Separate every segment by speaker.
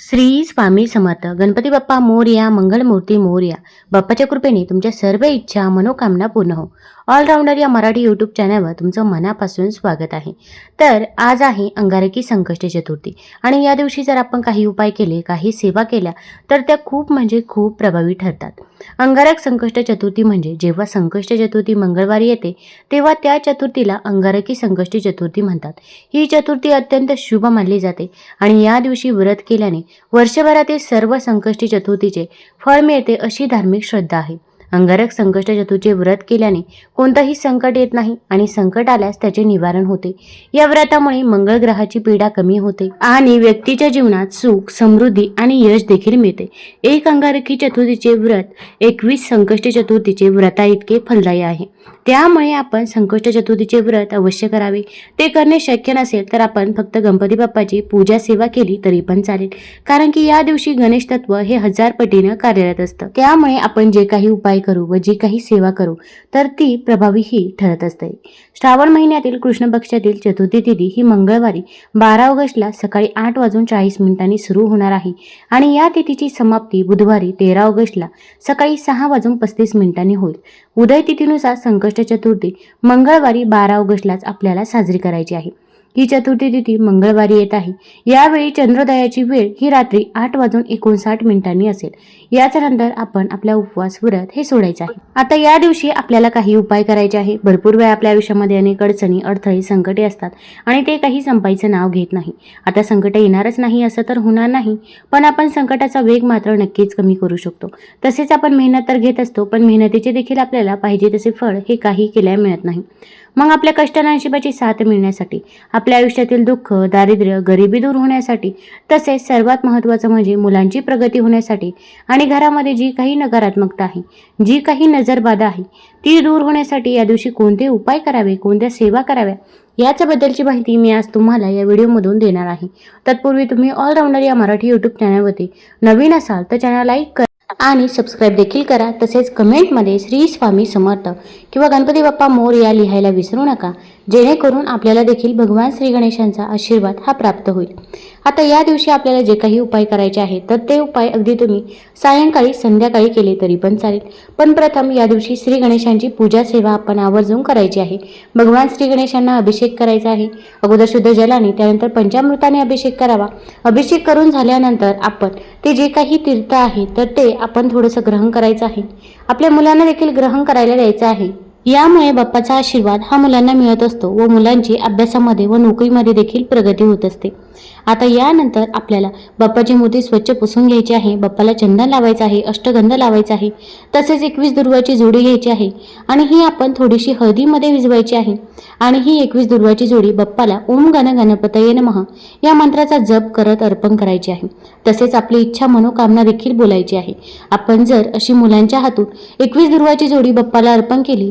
Speaker 1: श्री स्वामी समर्थ. गणपती बाप्पा मोरया मंगलमूर्ती मोरया. बाप्पाच्या कृपेने तुमच्या सर्व इच्छा मनोकामना पूर्ण हो. ऑलराऊंडर या मराठी यूट्यूब चॅनलवर तुमचं मनापासून स्वागत आहे. तर आज आहे अंगारकी संकष्ट चतुर्थी. आणि या दिवशी जर आपण काही उपाय केले काही सेवा केल्या तर त्या खूप म्हणजे खूप प्रभावी ठरतात. अंगारक संकष्ट चतुर्थी म्हणजे जेव्हा संकष्ट चतुर्थी मंगळवारी येते तेव्हा त्या चतुर्थीला अंगारकी संकष्ट चतुर्थी म्हणतात. ही चतुर्थी अत्यंत शुभ मानली जाते आणि या दिवशी व्रत केल्याने वर्षभरातील सर्व संकष्टी चतुर्थीचे फळ मिळते अशी धार्मिक श्रद्धा आहे. अंगारक संकष्ट चतुर्थीचे व्रत केल्याने कोणतंही संकट येत नाही आणि संकट आल्यास त्याचे निवारण होते. या व्रतामुळे मंगळ ग्रहाची पीडा कमी होते आणि व्यक्तीच्या जीवनात सुख समृद्धी आणि यश देखील मिळते. एक अंगारकी चतुर्थीचे व्रत एकवीस संकष्ट चतुर्थीचे व्रता इतके फलदायी आहे. त्यामुळे आपण संकष्ट चतुर्थीचे व्रत अवश्य करावे. ते करणे शक्य नसेल तर आपण फक्त गणपती बाप्पाची पूजा सेवा केली तरी पण चालेल. कारण की या दिवशी गणेश तत्व हे हजार पटीनं कार्यरत असतं. त्यामुळे आपण जे काही उपाय करू व जी काही सेवा करू तर ती प्रभावीही ठरत असते. श्रावण महिन्यातील कृष्ण पक्षातील चतुर्थी तिथी ही मंगळवारी बारा ऑगस्टला सकाळी आठ वाजून चाळीस मिनिटांनी सुरू होणार आहे आणि या तिथीची समाप्ती बुधवारी तेरा ऑगस्टला सकाळी सहा वाजून पस्तीस मिनिटांनी होईल. उदय तिथीनुसार संकष्ट चतुर्थी मंगळवारी बारा ऑगस्टलाच आपल्याला साजरी करायची आहे. ही चतुर्थी तिथी मंगळवारी येत आहे. यावेळी चंद्रोदयाची वेळ ही रात्री आठ वाजून एकोणसाठ मिनिटांनी असेल. याच नंतर आपण आपला उपवास व्रत हे सोडायचं आहे. आता या दिवशी आपल्याला काही उपाय करायचे आहे. भरपूर वेळा आपल्या आयुष्यामध्ये अनेक अडचणी अडथळे संकटे असतात आणि ते काही संपायचं नाव घेत नाही. आता संकट येणारच नाही असं तर होणार नाही पण आपण संकटाचा वेग मात्र नक्कीच कमी करू शकतो. तसेच आपण मेहनत तर घेत असतो पण मेहनतीचे देखील आपल्याला पाहिजे तसे फळ हे काही केल्या मिळत नाही. मग आपल्या कष्टाला नशिबाची साथ मिळण्यासाठी आपल्या आयुष्यातील दुःख दारिद्र्य गरिबी दूर होण्यासाठी तसेच सर्वात महत्त्वाचं म्हणजे मुलांची प्रगती होण्यासाठी आणि घरामध्ये जी काही नकारात्मकता आहे जी काही नजरबाधा आहे ती दूर होण्यासाठी या दिवशी कोणते उपाय करावे कोणत्या सेवा कराव्या याच्याबद्दलची माहिती मी आज तुम्हाला या व्हिडिओमधून देणार आहे. तत्पूर्वी तुम्ही ऑलराऊंडर या मराठी यूट्यूब चॅनलवरती नवीन असाल तर चॅनल लाईक करा आणि सबस्क्राईब देखील करा. तसेच कमेंटमध्ये श्री स्वामी समर्थ किंवा गणपती बाप्पा मोर या लिहायला विसरू नका. जेणेकरून आपल्याला देखील भगवान श्री गणेशांचा आशीर्वाद हा प्राप्त होईल. आता या दिवशी आपल्याला जे काही उपाय करायचे आहेत तर ते उपाय अगदी तुम्ही सायंकाळी संध्याकाळी केले तरी पण चालेल. पण प्रथम या दिवशी श्री गणेशांची पूजा सेवा आपण आवर्जून करायची आहे. भगवान श्री गणेशांना अभिषेक करायचा आहे. अगोदर शुद्ध जलाने त्यानंतर पंचामृताने अभिषेक करावा. अभिषेक करून झाल्यानंतर आपण ते जे काही तीर्थ आहे तर ते आपण थोडंसं ग्रहण करायचं आहे. आपल्या मुलांना देखील ग्रहण करायला द्यायचं आहे. यामुळे बाप्पाचा आशीर्वाद हा मुलांना मिळत असतो व मुलांची अभ्यासामध्ये व नोकरीमध्ये देखील प्रगती होत असते. आता यानंतर आपल्याला बाप्पाची मूर्ती स्वच्छ पुसून घ्यायची आहे बाप्पाला चंदन लावायचं आहे अष्टगंध लावायचा आहे तसेच एकवीस दुर्वाची जोडी घ्यायची आहे आणि ही आपण थोडीशी हळदीमध्ये विजवायची आहे. आणि ही एकवीस दुर्वाची जोडी बाप्पाला ओम गण गणपतये नमः या मंत्राचा जप करत अर्पण करायची आहे. तसेच आपली इच्छा मनोकामना देखील बोलायची आहे. आपण जर अशी मुलांच्या हातून एकवीस दुर्वाची जोडी बाप्पाला अर्पण केली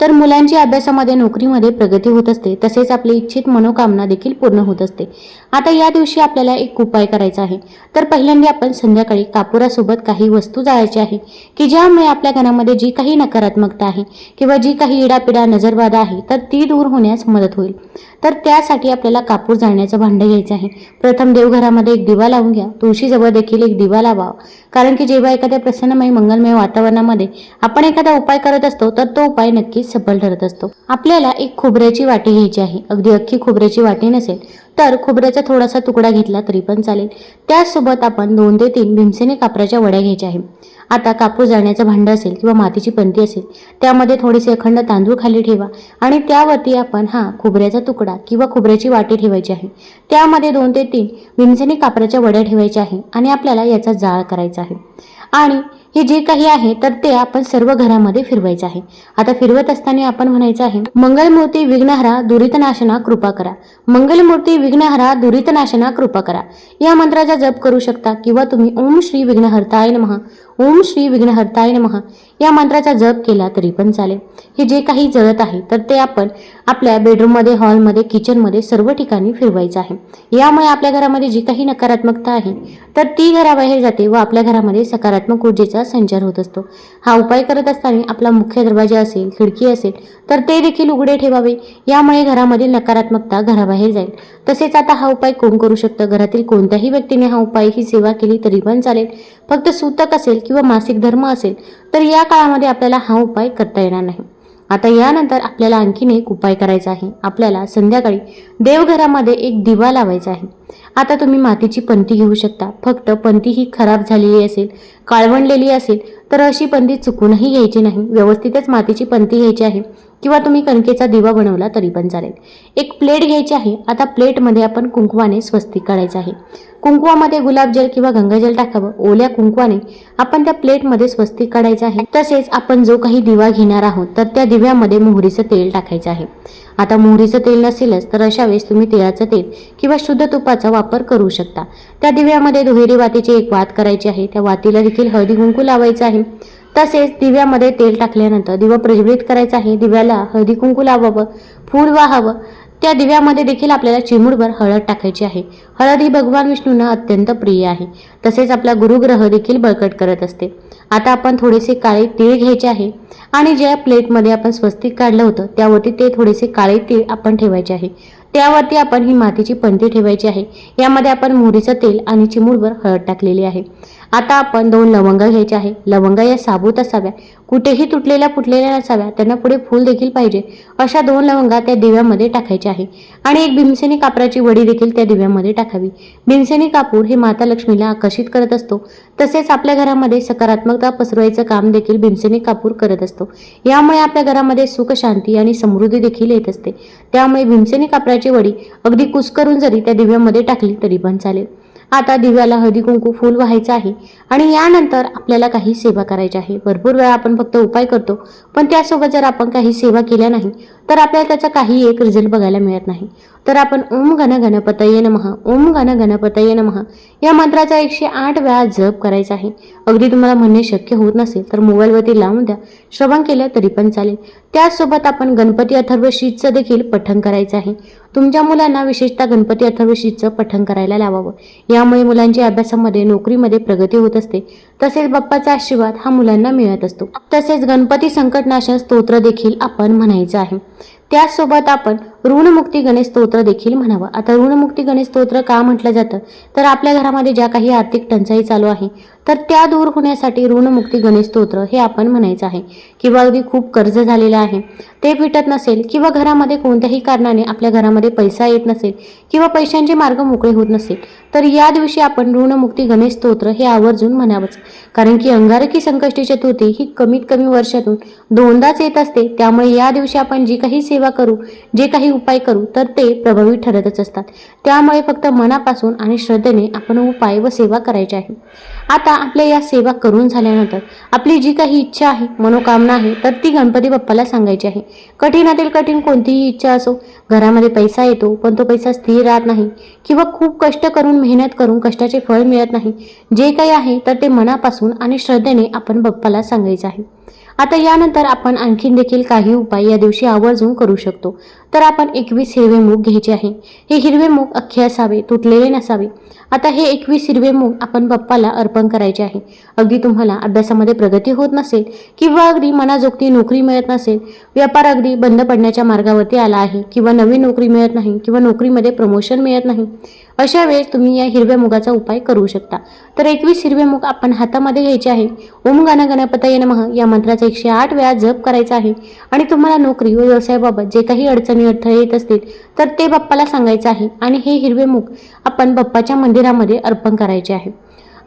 Speaker 1: तर मुलांची अभ्यासामध्ये नोकरीमध्ये प्रगती होत असते. तसेच आपली इच्छित मनोकामना देखील पूर्ण होत असते. आता या दिवशी आपल्याला एक उपाय करायचा आहे. तर पहिल्यांदा आपण संध्याकाळी कापुरासोबत काही वस्तू जाळायची आहे. की ज्यामुळे आपल्या घरामध्ये जी काही नकारात्मकता आहे किंवा जी काही इडापिडा नजरबाधा आहे तर ती दूर होण्यास मदत होईल. तर त्यासाठी आपल्याला कापूर जाळण्याचं भांडं घ्यायचं आहे. प्रथम देवघरामध्ये एक दिवा लावून घ्या. तुळशीजवळ देखील एक दिवा लावा. कारण की जेव्हा एखाद्या प्रसन्नमय मंगलमय वातावरणामध्ये आपण एखादा उपाय करत असतो तर तो उपाय नक्कीच सफल ठरत असतो. आपल्याला एक खोबऱ्याची वाटी घ्यायची आहे. अगदी अख्खी खोबऱ्याची वाटी नसेल तर खोबऱ्याचा थोडासा तुकडा घेतला तरी पण चालेल. त्याचसोबत आपण दोन ते तीन भीमसेने कापराच्या वड्या घ्यायच्या आहे आता कापूस जाळण्याचं भांडं असेल किंवा मातीची पंती असेल त्यामध्ये थोडेसे अखंड तांदूळ खाली ठेवा आणि त्यावरती आपण हा खोबऱ्याचा तुकडा किंवा खोबऱ्याची वाटी ठेवायची आहे. त्यामध्ये दोन ते तीन भीमसेने कापराच्या वड्या ठेवायच्या आहे आणि आपल्याला याचा जाळ करायचा आहे. आणि हे जे काही आहे तर ते आपण सर्व घरामध्ये फिरवायचं आहे. आता फिरवत असताना आपण म्हणायचं आहे मंगलमूर्ती विघ्नहरा दुरितनाशना कृपा करा. मंगलमूर्ती विघ्नहरा दुरितनाशना कृपा करा. या मंत्राचा जप करू शकता किंवा तुम्ही ओम श्री विघ्नहर्ताय नमः. ओम श्री विघ्नहर्ताय नमः. या मंत्राचा जप केला तरी पण चालेल. हे जे काही जळत आहे तर ते आपण आपल्या बेडरूममध्ये हॉलमध्ये किचनमध्ये सर्व ठिकाणी फिरवायचं आहे. यामुळे आपल्या घरामध्ये जी काही नकारात्मकता आहे तर ती घराबाहेर जाते व आपल्या घरामध्ये सकारात्मक ऊर्जेचा संचार होत असतो. हा उपाय करत असताना आपला मुख्य दरवाजा असेल खिडकी असेल तर ते देखील उघडे ठेवावे. यामुळे घरामधील नकारात्मकता घराबाहेर जाईल. तसेच आता हा उपाय कोण करू शकतं? घरातील कोणत्याही व्यक्तीने हा उपाय ही सेवा केली तरी पण चालेल. फक्त सूतक असेल किंवा मासिक धर्म असेल तर या काळामध्ये आपल्याला हा उपाय करता येणार नाही. आता यानंतर आपल्याला आणखीन एक उपाय करायचा आहे. आपल्याला संध्याकाळी देवघरामध्ये एक दिवा लावायचा आहे. आता तुम्ही मातीची पंती घेऊ शकता. फक्त पंती ही खराब झालेली असेल काळवंडलेली असेल तर अशी पंती चुकूनही घ्यायची नाही. व्यवस्थितच मातीची पंती घ्यायची आहे. किंवा तुम्ही कणकेचा दिवा बनवला तरी पण चालेल. एक प्लेट घ्यायची आहे. आता प्लेटमध्ये आपण कुंकवाने स्वस्तिक काढायचं आहे. कुंकवामध्ये गुलाबजल किंवा गंगाजल टाकावं. ओल्या कुंकवाने आपण त्या प्लेटमध्ये स्वस्तिक काढायचं आहे. तसेच आपण जो काही दिवा घेणार आहोत तर त्या दिव्यामध्ये मोहरीचं तेल टाकायचं आहे. आता मोहरीचं तेल नसेलच तर अशा वेळेस तुम्ही तिळाचं तेल किंवा शुद्ध तुपाचा वापर करू शकता. त्या दिव्यामध्ये दुहेरी वातीची एक वात करायची आहे. त्या वातीला देखील हळदी कुंकू लावायचं आहे. तसेच दिव्यामध्ये तेल टाकल्यानंतर दिवा प्रज्वलित करायचा आहे. दिव्याला हळदी कुंकू लावावं फूल वाहावं. त्या दिव्यामध्ये देखील आपल्याला चिमूटभर हळद टाकायची आहे. हळद ही भगवान विष्णूंना अत्यंत प्रिय आहे. तसेच आपला गुरुग्रह देखील बळकट करत असते. आता आपण थोडेसे काळे तीळ घ्यायचे आहे आणि ज्या प्लेटमध्ये आपण स्वस्तिक काढलं होतं त्यावरती ते थोडेसे काळे तीळ आपण ठेवायचे आहे. त्यावरती आपण ही मातीची पंती ठेवायची आहे. यामध्ये आपण मोहरीचं तेल आणि चिमूटभर हळद टाकलेली आहे. आता आपण दोन लवंगा घ्यायचे आहे. लवंगा या साबूत असाव्या. कुठेही तुटलेल्या फुटलेल्या नसाव्या. त्यांना पुढे फूल देखील पाहिजे. अशा दोन लवंगा त्या दिव्यामध्ये टाकायच्या आहे. आणि एक भीमसेनी कापराची वडी देखील त्या दिव्यामध्ये टाकावी. भीमसेनी कापूर हे माता लक्ष्मीला आकर्षित करत असतो. तसेच आपल्या घरामध्ये सकारात्मकता पसरवायचं काम देखील भीमसेनी कापूर करत असतो. यामुळे आपल्या घरामध्ये सुख शांती आणि समृद्धी देखील येत असते. त्यामुळे भीमसेनी कापराची वडी अगदी कुस्करून जरी त्या दिव्यामध्ये टाकली तरी पण चालेल. आता दिव्याला हळदी कुंकू फूल व्हायचं आहे आणि यानंतर आपल्याला काही सेवा करायची आहे. भरपूर वेळा आपण फक्त उपाय करतो पण त्यासोबत जर आपण काही सेवा केल्या नाही तर आपल्याला त्याचा काही एक रिझल्ट बघायला मिळत नाही. तर आपण ओम गण गणपतये नमः ओम गण गणपतये नमः या मंत्राचा एकशे आठ वेळा जप करायचा आहे. अगदी तुम्हाला म्हणणे शक्य होत नसेल तर मोबाईलवरती लावून द्या. श्रवण केलं तरी पण चालेल. त्याचसोबत आपण गणपती अथर्व शीतचं देखील पठण करायचं आहे. तुमच्या मुलांना विशेषतः गणपती अथर्वशीचं पठण करायला लावावं. यामुळे मुलांच्या अभ्यासामध्ये नोकरीमध्ये प्रगती होत असते. तसेच बाप्पाचा आशीर्वाद हा मुलांना मिळत असतो. तसेच गणपती संकटनाशन स्तोत्र देखील आपण म्हणायचं आहे. त्याचसोबत आपण ऋणमुक्ती गणेश स्तोत्र देखील म्हणावं. आता ऋणमुक्ती गणेश स्तोत्र का म्हटलं जातं? तर आपल्या घरामध्ये ज्या काही आर्थिक टंचाई चालू आहे तर त्या दूर होण्यासाठी ऋणमुक्ती गणेश स्तोत्र हे आपण म्हणायचं आहे. किंवा अगदी खूप कर्ज झालेलं आहे ते फिटत नसेल किंवा घरामध्ये कोणत्याही कारणाने आपल्या घरामध्ये पैसा येत नसेल किंवा पैशांचे मार्ग मोकळे होत नसेल तर या दिवशी आपण ऋणमुक्ती गणेश स्तोत्र हे आवर्जून म्हणावंच. कारण की अंगारकी संकष्टी चतुर्थी ही कमीत कमी वर्षातून दोनदाच येत असते. त्यामुळे या दिवशी आपण जी काही सेवा करू जे काही उपाय करू तर ते प्रभावी ठरतच असतात. त्यामुळे फक्त मनापासून आणि श्रद्धेने आपण उपाय व सेवा करायची आहे. आता आपल्या या सेवा करून झाल्यानंतर आपली जी काही इच्छा आहे मनोकामना आहे तर ती गणपती बाप्पाला सांगायची आहे. कठीणातील कठीण कोणतीही इच्छा असो घरामध्ये पैसा येतो पण तो पैसा स्थिर राहत नाही किंवा खूप कष्ट करून मेहनत करून कष्टाचे फळ मिळत नाही. जे काही आहे तर ते मनापासून आणि श्रद्धेने आपण बाप्पाला सांगायचं आहे. आता यानंतर आपण आणखीन देखील काही उपाय या दिवशी आवर्जून करू शकतो. तर आपण एकवीस हिरवे मूग घ्यायचे आहे. हे हिरवे मूग अख्खे असावे तुटलेले नसावे. आता हे एकवीस हिरवे मूग आपण बाप्पाला अर्पण करायचे आहे. अगदी तुम्हाला अभ्यासामध्ये प्रगती होत नसेल किंवा अगदी मनाजोगती नोकरी मिळत नसेल व्यापार अगदी बंद पडण्याच्या मार्गावरती आला आहे किंवा नवीन नोकरी मिळत नाही किंवा नोकरीमध्ये प्रमोशन मिळत नाही अशा वेळेस तुम्ही या हिरव्या मुगाचा उपाय करू शकता. तर एकवीस हिरवे मूग आपण हातामध्ये घ्यायचे आहे. ओम गाना गणपतये नमः या मंत्राचा एकशे आठ वेळा जप करायचा आहे. आणि तुम्हाला नोकरी व व्यवसायाबाबत जे काही अडचणी अडथळे येत असतील तर ते बाप्पाला सांगायचं आहे आणि हे हिरवे मुख आपण बाप्पाच्या मंदिरामध्ये अर्पण करायचे आहे.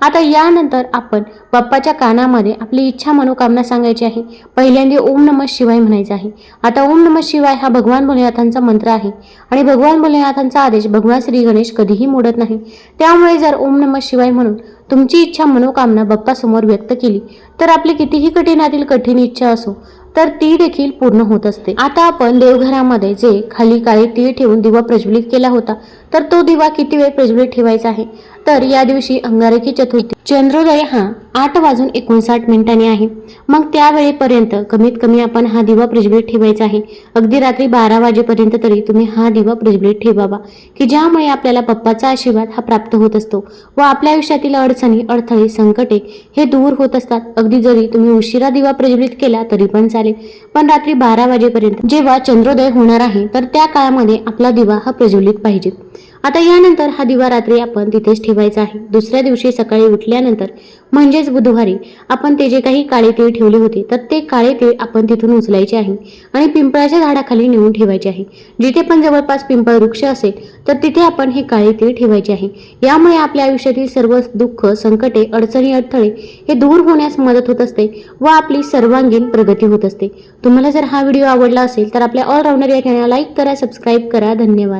Speaker 1: आता यानंतर आपण बाप्पाच्या कानामध्ये आपली इच्छा मनोकामना सांगायची आहे. पहिल्यांदा ओम नमः शिवाय म्हणायचं आहे. आता ओम नमः शिवाय हा भगवान भोलेनाथांचा मंत्र आहे. आणि भगवान भोलेनाथांचा आदेश भगवान श्री गणेश कधीही मोडत नाही. त्यामुळे जर ओम नमः शिवाय म्हणून तुमची इच्छा मनोकामना बाप्पासमोर व्यक्त केली तर आपली कितीही कठीणातील कठीण इच्छा असो तर ती देखील पूर्ण होत असते. आता आपण देवघरामध्ये जे खाली काळी तीळ ठेवून दिवा प्रज्वलित केला होता तर तो दिवा किती वेळ प्रज्वलित ठेवायचा आहे? तर या दिवशी अंगारकी चतुर्थी चंद्रोदय हा आठ वाजून एकोणसाठ मिनिटांनी आहे. मग त्यावेळेपर्यंत कमीत कमी आपण हा दिवा प्रज्वलित ठेवायचा आहे. अगदी रात्री बारा वाजेपर्यंत तरी तुम्ही हा दिवा प्रज्वलित ठेवावा की ज्यामुळे आपल्याला पप्पाचा आशीर्वाद हा प्राप्त होत असतो व आपल्या आयुष्यातील अडचणी अडथळे संकटे हे दूर होत असतात. अगदी जरी तुम्ही उशिरा दिवा प्रज्वलित केला तरी पण चालेल. पण रात्री बारा वाजेपर्यंत जेव्हा चंद्रोदय होणार आहे तर त्या काळामध्ये आपला दिवा हा प्रज्वलित पाहिजे. आता यानंतर हा दिवा रात्री आपण तिथेच ठेवायचा आहे. दुसऱ्या दिवशी सकाळी उठल्यानंतर म्हणजेच बुधवारी आपण ते जे काही काळे तीळ ठेवले होते तर ते काळे तीळ आपण तिथून उचलायचे आहे आणि पिंपळाच्या झाडाखाली नेऊन ठेवायचे आहे. जिथे पण जवळपास पिंपळ वृक्ष असेल तर तिथे आपण हे काळे तीळ ठेवायचे आहे. यामुळे आपल्या आयुष्यातील सर्व दुःख संकटे अडचणी अडथळे हे दूर होण्यास मदत होत असते व आपली सर्वांगीण प्रगती होत असते. तुम्हाला जर हा व्हिडिओ आवडला असेल तर आपल्या ऑलराऊंडर या चॅनलला लाईक करा सबस्क्राईब करा. धन्यवाद.